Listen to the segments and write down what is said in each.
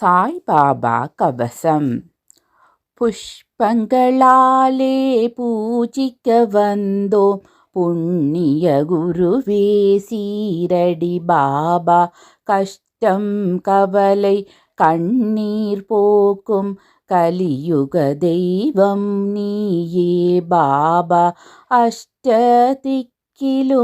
சாய்பாபா கவசம். புஷ்பங்களாலே பூஜிக்க வந்தோம். புண்ணிய குருவே சீரடி பாபா. கஷ்டம் கவலை கண்ணீர் போக்கும். கலியுக தெய்வம் நீயே பாபா. அஷ்டதிக்கிலும்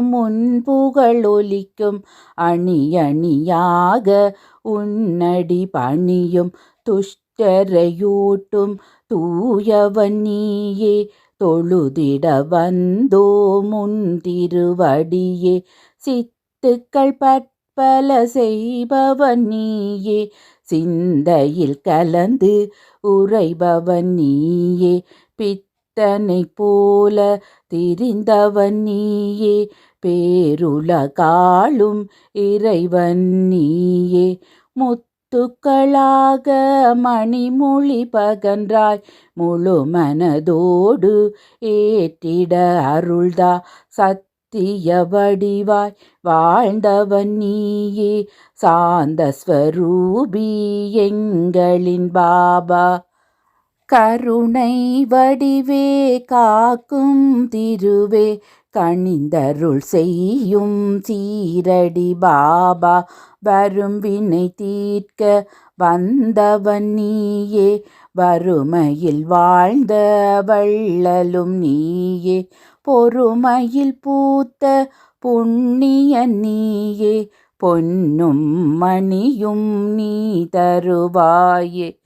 முன்புகள் ஒலிக்கும். அணி அணியாக உன்னடி பணியும் துஷ்டரையூட்டும் தூயவன் நீயே. தொழுதிட வந்தோ முந்திருவடியே சித்துக்கள் பற்பல செய்பவன் நீயே. சிந்தையில் கலந்து உறைபவன் நீயே. பித்தனை போல திரிந்தவன் நீயே. பேருலகாளும் இறைவன் நீயே. முத்துக்களாக மணிமொழி பகன்றாய் முழு மனதோடு ஏற்றிட அருள்தா சத்திய வடிவாய். வாழ்ந்தவன் நீயே சாந்த ஸ்வரூபி எங்களின் பாபா. கருணை வடிவே காக்கும் திருவே கணிந்தருள் செய்யும் சீரடி பாபா வரும் வினை தீர்க்க வந்தவன் நீயே. வறுமையில் வாழ்ந்த வள்ளலும் நீயே. பொறுமையில் பூத்த புண்ணிய நீயே. பொன்னும் மணியும் நீ தருவாயே.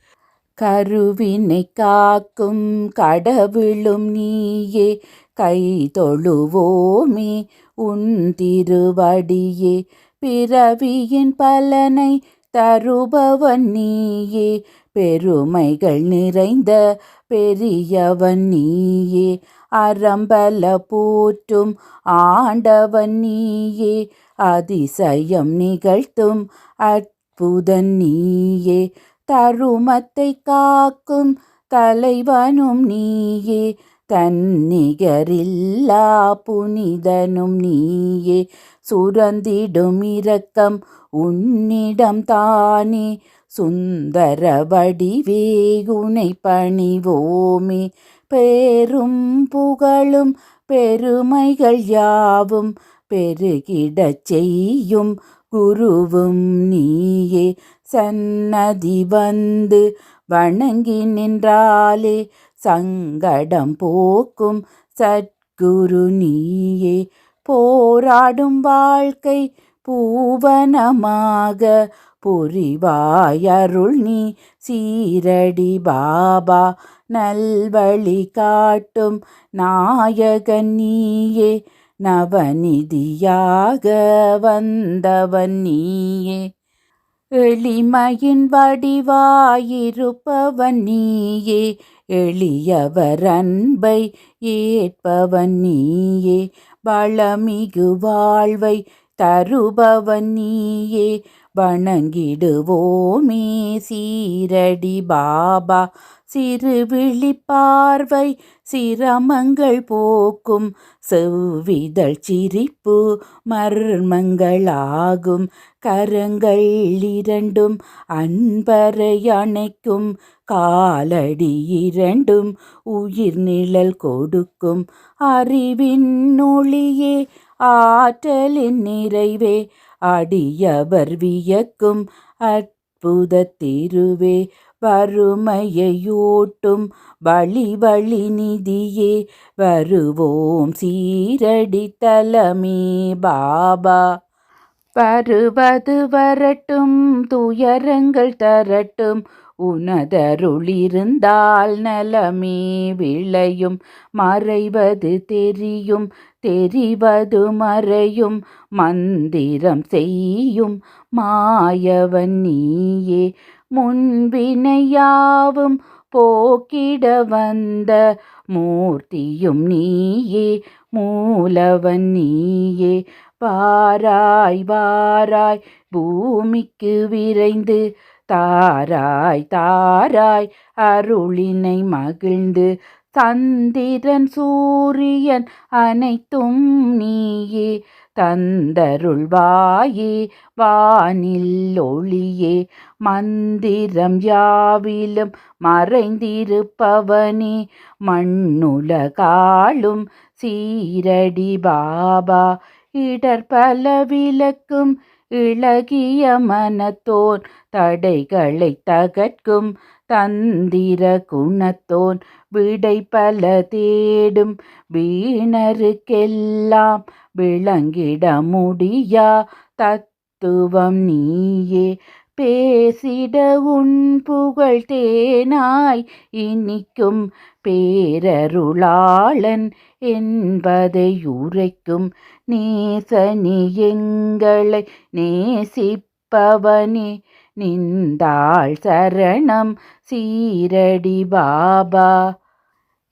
கருவினை காக்கும் கடவுளும் நீயே. கை தொழுவோமே உன் திருவடியே. பிறவியின் பலனை தருபவன் நீயே. பெருமைகள் நிறைந்த பெரியவன் நீயே. அறம்பல போற்றும் ஆண்டவன் நீயே. அதிசயம் நிகழ்த்தும் அற்புதன் நீயே. தருமத்தை காக்கும் தலைவனும் நீயே. தன்னிகரில்லா புனிதனும் நீயே சுரந்திடும் இரக்கம் உன்னிடம் தானே. சுந்தர வடிவேகுனை பணிவோமே பேரும் புகழும் பெருமைகள் யாவும் பெருகிடச் செய்யும் குருவும் நீயே. சன்னதி வந்து வணங்கி நின்றாலே சங்கடம் போக்கும் சத்குரு நீயே. போராடும் வாழ்க்கை பூவனமாக. புரிவாயருள் நீ சீரடி பாபா. நல்வழி காட்டும் நாயகன் நீயே. நவநிதியாக வந்தவன் நீயே. எளிமையின் வடிவாயிருப்பவன் நீயே எளியவர் அன்பை ஏற்பவன் நீயே வளமிகு வாழ்வை தருபவன் நீயே வணங்கிடுவோமே சீரடி பாபா. சிறு விழி பார்வை சிரமங்கள் போக்கும் செவ்விதழ் சிரிப்பு மர்மங்களாகும் கரங்கள் இரண்டும் அன்பரை அணைக்கும் காலடி இரண்டும் உயிர் நிழல் கொடுக்கும் அறிவின் ஒளியே ஆற்றலின் நிறைவே அடியவர் வியக்கும் அற்புத திருவே வறுமையையூட்டும் வழி வழி நிதியே. வருவோம் சீரடி தலமே பாபா. வருவது வரட்டும் துயரங்கள் தரட்டும். உனதருளிருந்தால் நலமே விளையும். மறைவது தெரியும் தெரிவது மறையும். மந்திரம் செய்யும் மாயவன் நீயே. முன்வினையாவும் போக்கிட வந்த மூர்த்தியும் நீயே மூலவன் நீயே. வாராய் வாராய் பூமிக்கு விரைந்து தாராய் தாராய் அருளினை மகிழ்ந்து சந்திரன் சூரியன் அனைத்தும் நீயே. தந்தருள்வாயே வானில் ஒளியே மந்திரம் யாவிலும் மறைந்திருப்பவனே மண்ணுலகாளும் சீரடி பாபா இடர்பல விளக்கும் இளகிய மனத்தோன் தடைகளை தகர்க்கும் தந்திர குணத்தோன் விடை பல தேடும். வீணருக்கெல்லாம் விளங்கிட முடியா? தத்துவம் நீயே. பேசிட உன் புகழ் தேனாய். இனிக்கும் பேரருளாளன் என்பதை உரைக்கும் நேசனி எங்களை நேசிப்பவனே. நின்றாள் சரணம் சீரடி பாபா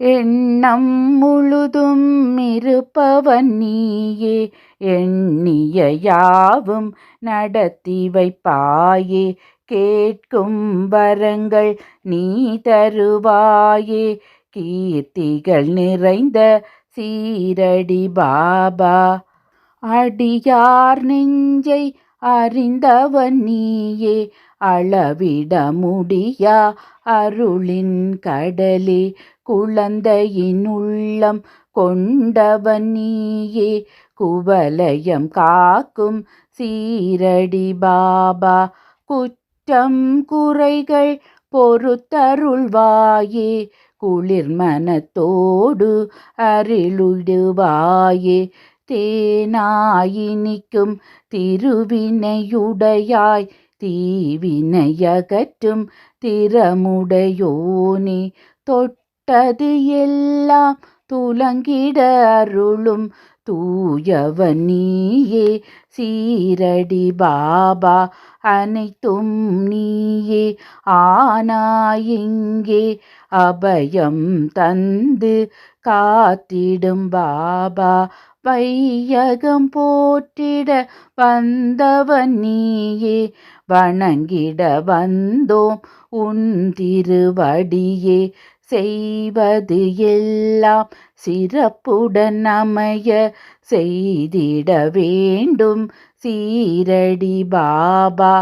எண்ணம் முழுதும் இருப்பவன் நீயே எண்ணிய யாவும் நடத்தி வைப்பாயே கேட்கும் வரங்கள் நீ தருவாயே கீர்த்திகள் நிறைந்த சீரடி பாபா அடியார் நெஞ்சை அறிந்தவன் நீயே அளவிட முடியா? அருளின் கடலே குழந்தையின் உள்ளம் கொண்டவன் நீயே குவலயம் காக்கும் சீரடி பாபா குற்றம் குறைகள் பொறுத்தருள்வாயே குளிர்மனத்தோடு அருளுடுவாயே தேனாயினிக்கும் திருவினையுடையாய் தீவினையகற்றும் திறமுடையோனே. தொட்டது எல்லாம் துலங்கிட அருளும் தூயவனியே சீரடி பாபா அனைத்தும் நீயே. ஆனாயிங்கே அபயம் தந்து காத்திடும் பாபா வையகம் போற்றிட வந்தவன் நீயே வணங்கிட வந்தோம் உன் திருவடியே. செய்வது எல்லாம் சிறப்புடன் அமைய செய்திட வேண்டும். சீரடி பாபா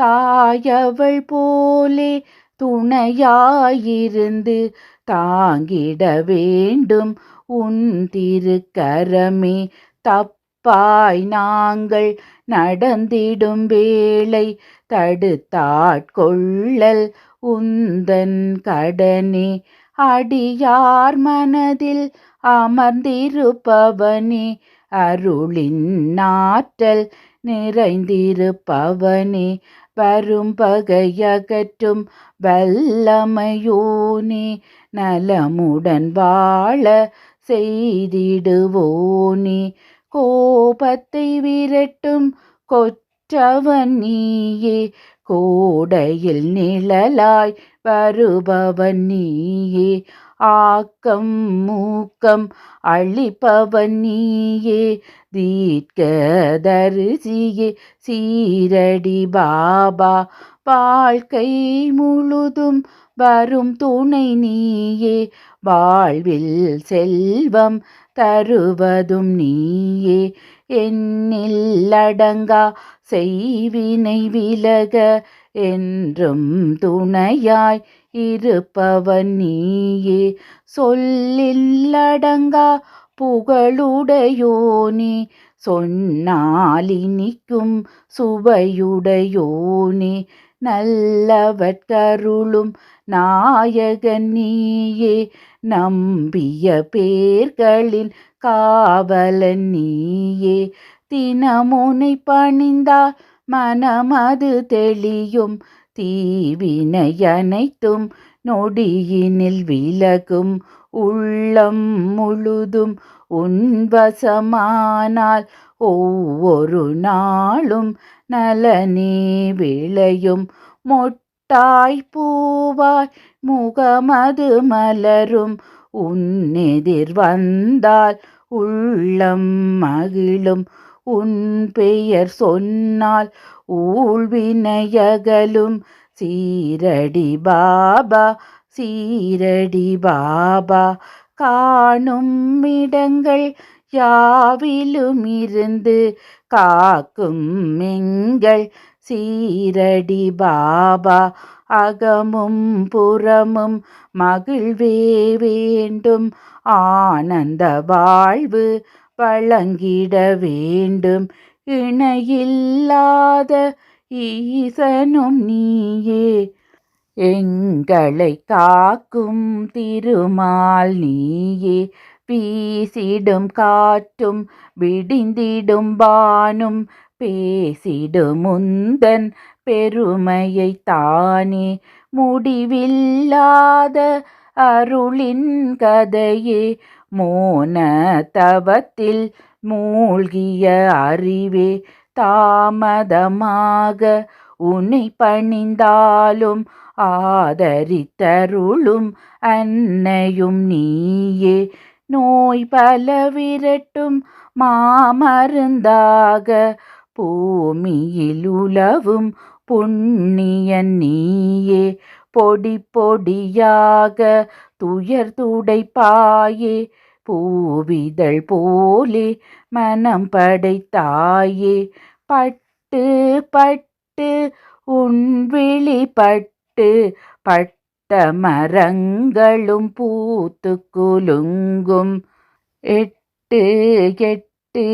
தாயவள் போலே துணையாயிருந்து தாங்கிட வேண்டும். உன் திருக்கரமே தப்பாய் நாங்கள் நடந்திடும் வேளை தடுத்தாட்கொள்ளல் உந்தன் கடனே. அடியார் மனதில் அமர்ந்திருப்பவனே அருளின் நாற்றல் நிறைந்திருப்பவனே. வரும் பகையகற்றும் வல்லமையோனே நலமுடன் வாழ செய்திடுவோனே. கோபத்தை விரட்டும் கொற்றவன் நீயே. கோடையில் நிழலாய் வருபவன் நீயே. ஆக்கம் மூக்கம் அழிப்பவன் நீயே. தீர்க்க தரிசியே சீரடி பாபா வாழ்க்கை முழுதும் வரும் துணை நீயே. வாழ்வில் செல்வம் தருவதும் நீயே. என்னில் அடங்கா செய்வினை விலக என்றும் துணையாய் இருப்பவன் நீயே. சொல்லில் அடங்கா புகழுடையோனே. சொன்னாலினிக்கும் சுவையுடையோனே. நல்லவற்றருளும் நாயகன் நீயே. நம்பிய பேர்களின் காவலன் நீயே. தினமுனை பணிந்தால் மனமது தெளியும். தீவினையனைத்தும் நொடியினில் விலகும். உள்ளம் முழுதும் உன்வசமானால் ஒவ்வொரு நாளும் நலனே விளையும் மொட்டாய் பூவாய் முகமது மலரும் உன்னெதிர் வந்தால் உள்ளம் மகிழும். உன் பெயர் சொன்னால் ஊழ்வினையகலும் சீரடி பாபா சீரடி பாபா காணும் இடங்கள் யாவிலும் இருந்து காக்கும் எங்கள் சீரடி பாபா அகமும் புறமும் மகிழ்வே வேண்டும். ஆனந்த வாழ்வு வழங்கிட வேண்டும். இணையில்லாத ஈசனும் நீயே. எங்களை காக்கும் திருமால் நீயே. வீசிடும் காற்றும் விடிந்திடும்பானும் பேசிடுமுந்தன் பெருமையை தானே முடிவில்லாத அருளின் கதையே மோன தவத்தில் மூழ்கிய அறிவே தாமதமாக உன்னை பணிந்தாலும் ஆதரித்தருளும் அன்னையும் நீயே நோய் பல விரட்டும் மாமருந்தாக பூமியிலுலவும் புண்ணியன் நீயே. பொடி பொடியாக துயர் துடைப்பாயே. பூவிதழ் போலே மனம் படைத்தாயே. பட்டு பட்டு உன் விழிப்பட்டு பட்ட மரங்களும் பூத்து குலுங்கும். எட் எட்டு எட்டு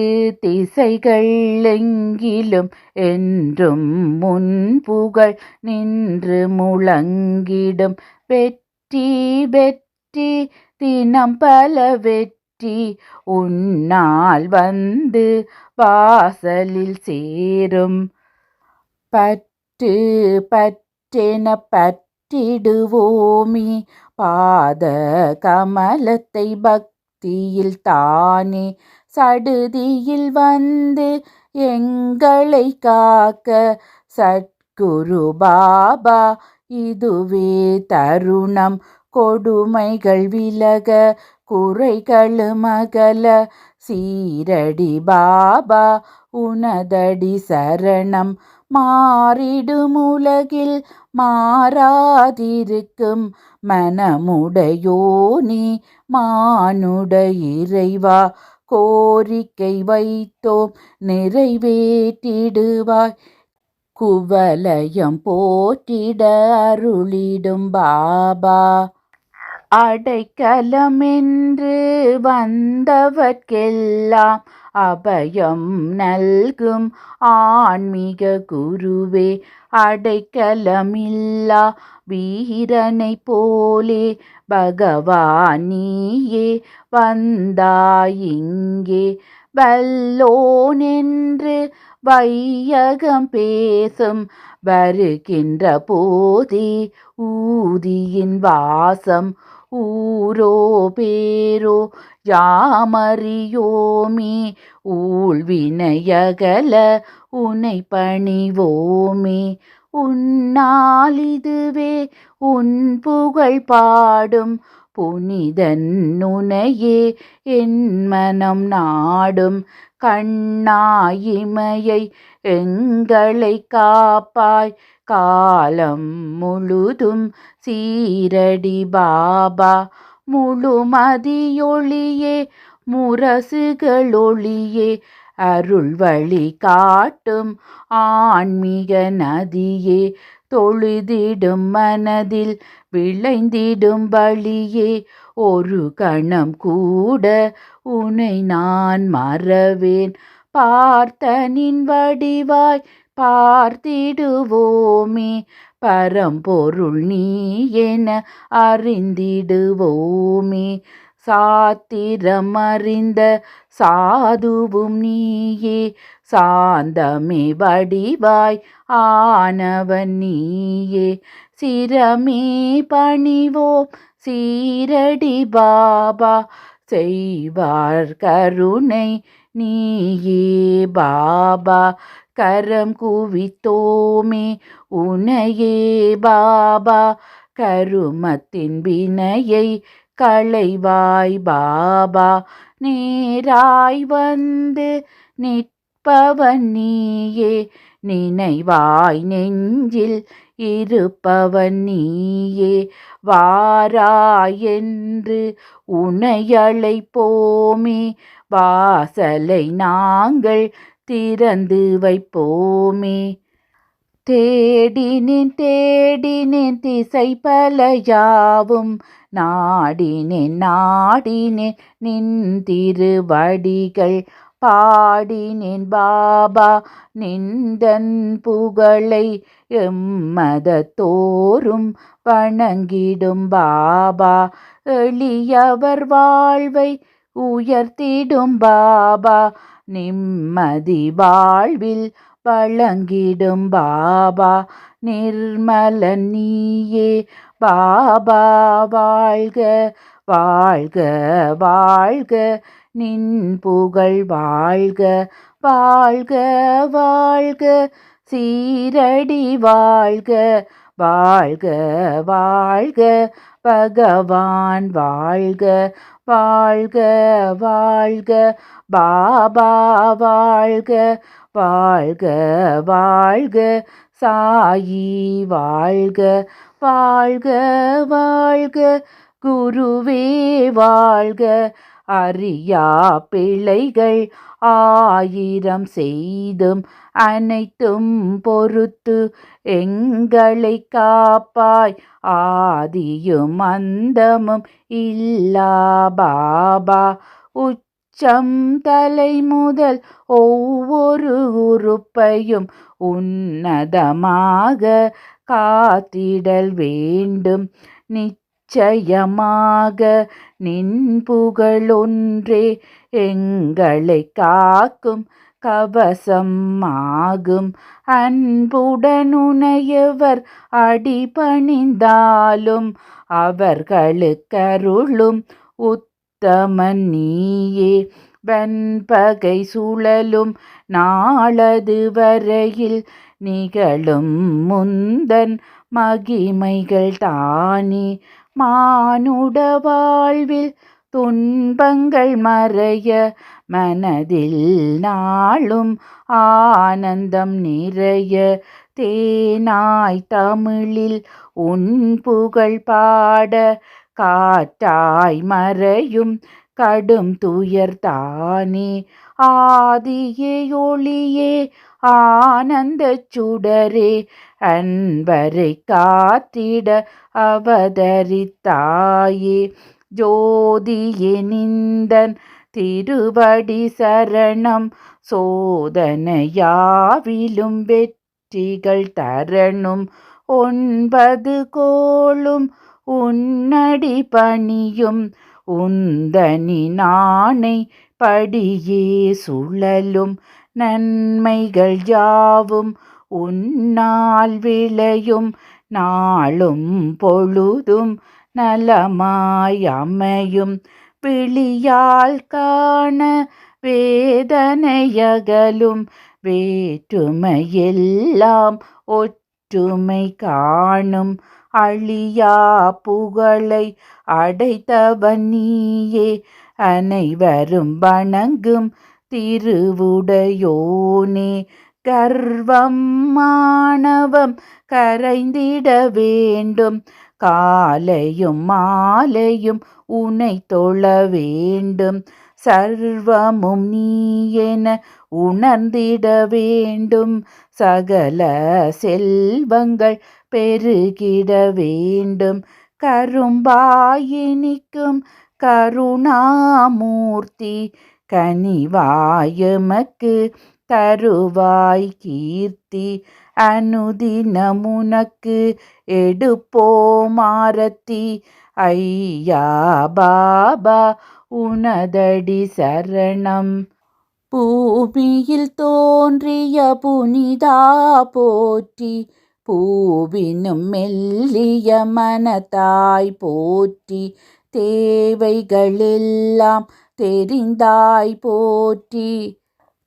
திசைகள் எங்கிலும் என்றும் முன்புகழ் நின்று முழங்கிடும். வெற்றி வெற்றி தினம் பல வெற்றி உன்னால் வந்து வாசலில் சேரும். பற்று பற்றென பற்றிடுவோமி பாத கமலத்தை பக் பக்தியில் தானே சடுதியில் வந்து எங்களை காக்க சத்குரு பாபா. இதுவே தருணம். கொடுமைகள் விலக குறைகளும் அகல சீரடி பாபா உனதடி சரணம். மாறிடும் உலகில் மாறாதிருக்கும் மனமுடையோனி மானுட இறைவா கோரிக்கை வைத்தோம் நிறைவேற்றிடுவாய். குவலயம் போற்றிட அருளிடும் பாபா அடைக்கலமென்று வந்தவர்க்கெல்லாம் அபயம் நல்கும். ஆன்மீக குருவே அடைக்கலமில்லா வீரனை போலே பகவானியே வந்தாயிங்கே வல்லோனென்று வையகம் பேசும் வருகின்ற போதே ஊதியின் வாசம் ஊரோ பேரோ யாமறியோமே? ஊழ்வினையகல உனை பணிவோமே? உன்னால் இதுவே உன் புகழ் பாடும் புனிதன் நுனையே என் மனம் நாடும். கண்ணாயிமையை எங்களை காப்பாய். காலம் முழுதும் சீரடி பாபா முழுமதியொளியே முரசுகளொளியே அருள் வழி காட்டும் ஆன்மீக நதியே தொழுதிடும் மனதில் விளைந்திடும் வழியே ஒரு கணம் கூட உனை நான் மறவேன். பார்த்தனின் வடிவாய் பார்த்திடுவோமே. பரம்பொருள் நீ என அறிந்திடுவோமே. சாத்திரம் அறிந்த சாதுவும் நீயே. சாந்தமே வடிவாய் ஆனவன் நீயே. சிரமே பணிவோம் சீரடி பாபா. செய்வார் கருணை நீயே பாபா. கரம் குவித்தோமே உனையே பாபா. கருமத்தின் வினையை களைவாய் பாபா. நேராய் வந்து நிற்பவன் நீயே நினைவாய் நெஞ்சில் இருப்பவன் நீயே. வாராய் என்று உனையழைப்போமே வாசலை நாங்கள் திறந்து வைப்போமே. தேடினேன் தேடினேன் திசை பல யாவும் நாடினேன் நாடினேன் நின் திருவடிகள். பாடினேன் பாபா நிந்தன் புகழை எம்மதத்தோறும் வணங்கிடும் பாபா. எளியவர் வாழ்வை உயர்த்திடும் பாபா. நிம்மதி வாழ்வில் வழங்கிடும் பாபா. நிர்மல நீயே பாபா வாழ்க வாழ்க வாழ்க. நின் புகழ் வாழ்க வாழ்க வாழ்க. சீரடி வாழ்க வாழ்க வாழ்க. பகவான் வாழ்க வாழ்க வாழ்க. பாபா வாழ்க வாழ்க வாழ்க. சாயி வாழ்க வாழ்க வாழ்க. குருவே வாழ்க. அறியா பிழைகள் ஆயிரம் செய்தும் அனைத்தும் பொறுத்து எங்களை காப்பாய். ஆதியும் அந்தமும் இல்லா பாபா. உச்சம் தலை முதல் ஒவ்வொரு உறுப்பையும் உன்னதமாக காத்திடல் வேண்டும். நிச்ச நிச்சயமாக நின் புகழொன்றே எங்களை காக்கும் கவசம் ஆகும். அன்புடனுனையவர் அடிபணிந்தாலும் அவர்களுக்கருளும் உத்தமன் நீயே. வெண்பகை சுழலும் நாளது வரையில் நிகழும் முந்தன் மகிமைகள் தானே. மானுட வாழ்வில் துன்பங்கள் மறைய மனதில் நாளும் ஆனந்தம் நிறைய. தேனாய் தமிழில் உன் புகழ் பாட காற்றாய் மறையும் கடும் துயர்தானே ஆதியே ஒளியே ஆனந்த சுடரே அன்பரை காத்திட அவதரித்தாயே. ஜோதியனிந்தன் திருவடி சரணம். சோதனையாவிலும் வெற்றிகள் தரணும். ஒன்பது கோளும் உன்னடி பணியும். உந்தனி நாணை படியே சுழலும். நன்மைகள் யாவும் உன்னால் விளையும். நாளும் பொழுதும் நலமாய் அமையும். விழியால் காண வேதனையகலும் வேற்றுமையெல்லாம் ஒற்றுமை காணும். அழியா புகழை அடைத்தவனியே அனைவரும் வணங்கும் திருவுடையோனே. கர்வம் மாணவம் கரைந்திட வேண்டும். காலையும் மாலையும் உனை தொழ வேண்டும். சர்வமும் நீ என உணர்ந்திட வேண்டும். சகல செல்வங்கள் பெருகிட வேண்டும். கரும்பாயினிக்கும் கருணாமூர்த்தி கனிவாயமக்கு தருவாய் கீர்த்தி அனுதினமுனக்கு எடுப்போமாரத்தி. ஐயா பாபா உனதடி சரணம். பூமியில் தோன்றிய புனிதா போற்றி பூவினும் மெல்லிய மனதாய் போற்றி தேவைகளெல்லாம் தெரிந்தாய் போற்றி.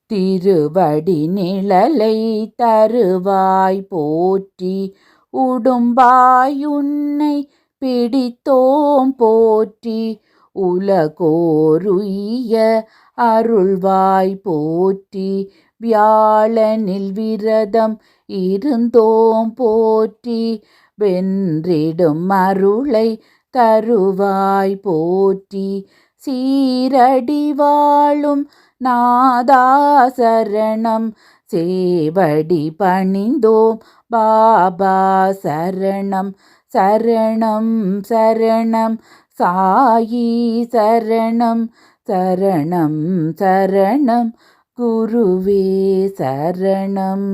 திருவடி நிழலை தருவாய் போற்றி. உடும்பாய் உன்னை பிடித்தோம் போற்றி. உலகோருய அருள்வாய் போற்றி. வியாழனில் விரதம் இருந்தோம் போற்றி. வென்றிடும் அருளை தருவாய் போற்றி. சீரடி வாழும் நாதாசரணம். சேவடி பணிந்தோம் பாபா சரணம். சரணம் சரணம் சாயி சரணம். சரணம் சரணம் குருவே சரணம்.